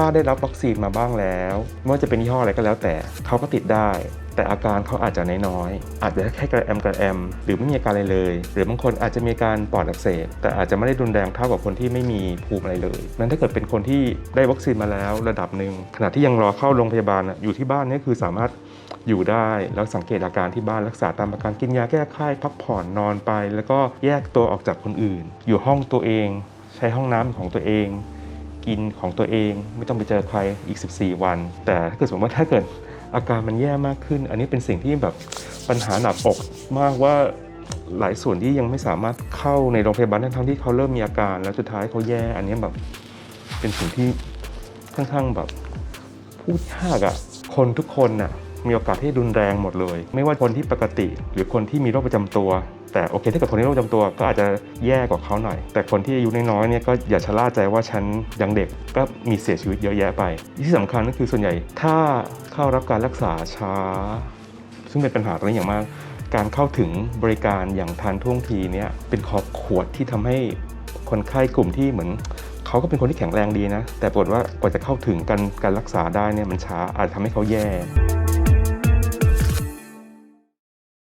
ถ้าได้รับวัคซีนมาบ้างแล้วไม่ว่าจะเป็นยี่ห้ออะไรก็แล้วแต่เขาก็ติดได้ แต่อาการเขาอาจจะน้อยๆอาจจะแค่กระแอมกระแอม หรือไม่มีอาการอะไรเลย หรือบางคนอาจจะมีการปอดอักเสบแต่อาจจะไม่ได้รุนแรงเท่ากับคนที่ไม่มีภูมิอะไรเลยนั้นถ้าเกิดเป็นคนที่ได้วัคซีนมาแล้วระดับหนึ่งขณะที่ยังรอเข้าโรงพยาบาลอยู่ที่บ้านนี่คือสามารถอยู่ได้แล้วสังเกตอาการที่บ้านรักษาตามอาการกินยาแก้ไข้พักผ่อนนอนไป แล้วก็แยกตัวออกจากคนอื่น อยู่ห้องตัวเอง ใช้ห้องน้ำของตัวเอง กินของตัวเอง ไม่ต้องไปเจอใครอีก 14 วัน แต่ถ้าเกิดสมมติว่าถ้าเกิดอาการมันแย่มากขึ้น อันนี้เป็นสิ่งที่แบบปัญหาหนักอกมากว่าหลายส่วนที่ยังไม่สามารถเข้าในโรงพยาบาลทั้งที่เขาเริ่มมีอาการ แล้วสุดท้ายเขาแย่อันนี้แบบเป็นสิ่งที่ค่อนข้างแบบพูดยากอะคนทุกคนอะ มีโอกาสที่รุนแรงหมดเลย ไม่ว่าคนที่ปกติ หรือคนที่มีโรคประจำตัว แต่โอเคถ้าเกิดคนที่โรคประจำตัวก็อาจจะแย่กว่าเขาหน่อย แต่คนที่อายุน้อยๆเนี่ยก็อย่าชะล่าใจว่าฉันยังเด็กก็มีเสียชีวิตเยอะแยะไป ที่สำคัญก็คือส่วนใหญ่ถ้าเข้ารับการรักษาช้า ซึ่งเป็นปัญหาตรงนี้อย่างมาก การเข้าถึงบริการอย่างทันท่วงทีเนี่ยเป็นขอบขวดที่ทำให้คนไข้กลุ่มที่เหมือนเขาก็เป็นคนที่แข็งแรงดีนะ แต่ปรากฏว่ากว่าจะเข้าถึงการการรักษาได้เนี่ยมันช้าอาจจะทำให้เขาแย่